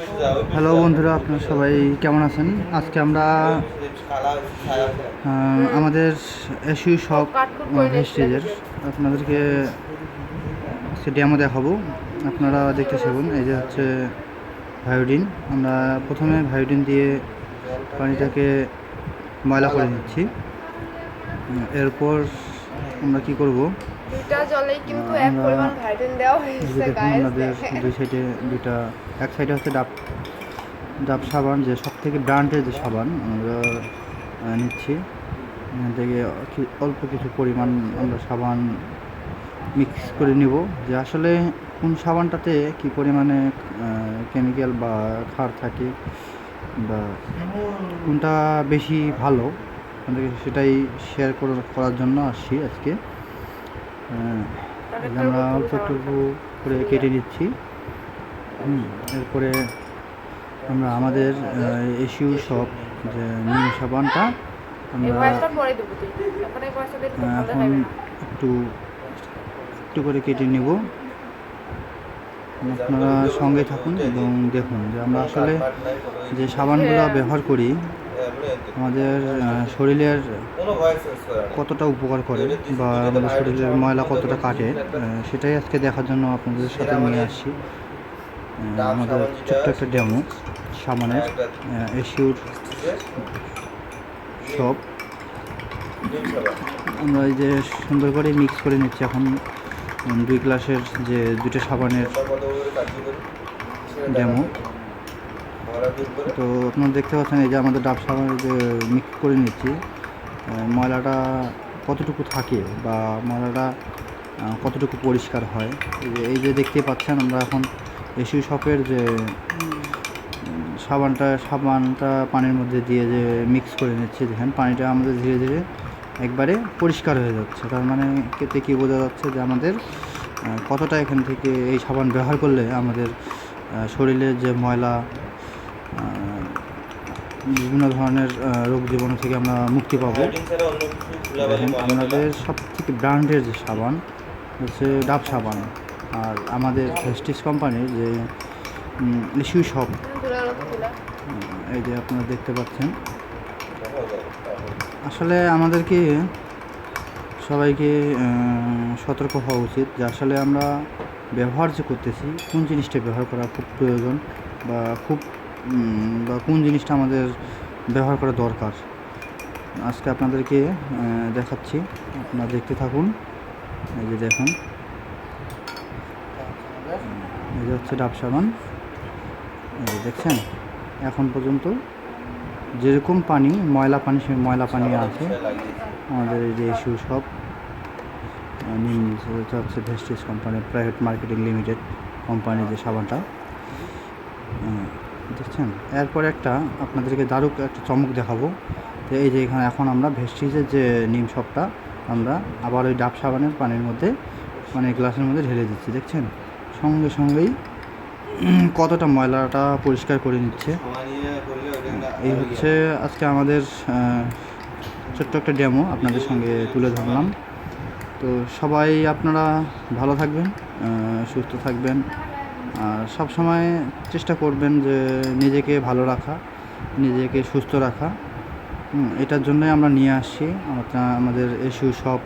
Hello বন্ধুরা, আপনারা সবাই কেমন আছেন? আজকে আমরা আমাদের এসিউ সব ভেস্টেজের, আপনাদেরকে ডেমো দেখাবো। আপনারা দেখতে থাকুন, এই যে হচ্ছে ভায়োডিন। আমরা প্রথমে ভায়োডিন দিয়ে পানিটাকে ময়লা করে নিচ্ছি। এরপর আমরা কি করব? দুইটা জলেই কিন্তু এক পরিমাণ ভাইটামিন দেওয়া হয়েছে আমাদের দুই সাইডে দুইটা এক সাইডে হচ্ছে ডাব ডাব সাবান যে সব থেকে ব্র্যান্ডের যে সাবান আমরা নিচ্ছি। এখান থেকে অল্প কিছু পরিমাণ আমরা সাবান মিক্স করে নিব। যে আসলে কোন সাবানটাতে কি পরিমাণে কেমিক্যাল বা ক্ষার থাকে বা কোনটা বেশি ভালো সেটাই শেয়ার করার জন্য আসছি আজকে। আমরা অল্প একটু করে কেটে নিচ্ছি। এরপরে আমরা আমাদের এসিউ সব যে নিম সাবানটা আমরা এখন একটু একটু করে কেটে নেব। আপনারা সঙ্গে থাকুন এবং দেখুন যে আমরা আসলে যে সাবানগুলো ব্যবহার করি আমাদের শরীরের কতটা উপকার করে বা আমাদের শরীরের ময়লা কতটা কাটে সেটাই আজকে দেখার জন্য আপনাদের সাথে নিয়ে আসছি। আমাদের ছোট্ট একটা ডেমো সাবানের এসিউর সব আমরা এই যে সুন্দর করে মিক্স করে নিচ্ছি এখন দুই গ্লাসের যে দুটো সাবানের ডেমো। তো আপনারা দেখতে পাচ্ছেন এই যে আমাদের ডাব সাবান যে মিক্স করে নিচ্ছি ময়লাটা কতটুকু থাকে বা ময়লাটা কতটুকু পরিষ্কার হয়? এই যে দেখতে পাচ্ছেন আমরা এখন এসি শপের যে সাবানটা সাবানটা পানির মধ্যে দিয়ে যে মিক্স করে নিচ্ছি, দেখেন পানিটা আমাদের ধীরে ধীরে একবারে পরিষ্কার হয়ে যাচ্ছে। তার মানে এতে কী বোঝা যাচ্ছে যে আমাদের কতটা এখান থেকে এই সাবান ব্যবহার করলে আমাদের শরীরের যে ময়লা বিভিন্ন ধরনের রোগ জীবাণু থেকে আমরা মুক্তি পাবো। দেখেন আমাদের সব থেকে ব্র্যান্ডের যে সাবান হচ্ছে ডাব সাবান। আর আমাদের ভেস্টিস কোম্পানির যে ইস্যু শপ এই যে আপনারা দেখতে পাচ্ছেন। আসলে আমাদেরকে সবাইকে সতর্ক হওয়া উচিত যে আসলে আমরা ব্যবহার যে করতেছি কোন জিনিসটা ব্যবহার করা খুব প্রয়োজন বা খুব বা কোন জিনিসটা আমাদের ব্যবহার করা দরকার? আজকে আপনাদেরকে দেখাচ্ছি। আপনারা দেখতে থাকুন। এই যে দেখুন। এই যে হচ্ছে ডাব সাবান। এই যে দেখছেন? এখন পর্যন্ত যেরকম পানি ময়লা পানি সে ময়লা পানি আছে আমাদের এই যে ইস্যু সব হচ্ছে Vestige company private marketing limited কোম্পানির যে সাবানটা। দেখছেন? এরপর একটা আপনাদেরকে দারুক একটা চমক দেখাবো। তো এই যে এখানে এখন আমরা ভেস্টিজের যে নিম সবটা, আমরা আবার ওই ডাব সাবানের পানির মধ্যে মানে গ্লাসের মধ্যে ঢেলে দিচ্ছি, দেখছেন? সঙ্গে সঙ্গেই কতটা ময়লাটা পরিষ্কার করে নিচ্ছে। এই হচ্ছে আজকে আমাদের ছোট্ট একটা ডেমো আপনাদের সঙ্গে তুলে ধরলাম। তো সবাই আপনারা ভালো থাকবেন সুস্থ থাকবেন। সব সময় চেষ্টা করবেন যে নিজেকে ভালো রাখা, নিজেকে সুস্থ রাখা। এটার জন্যই আমরা নিয়ে আসছি। আমাদের এসু সব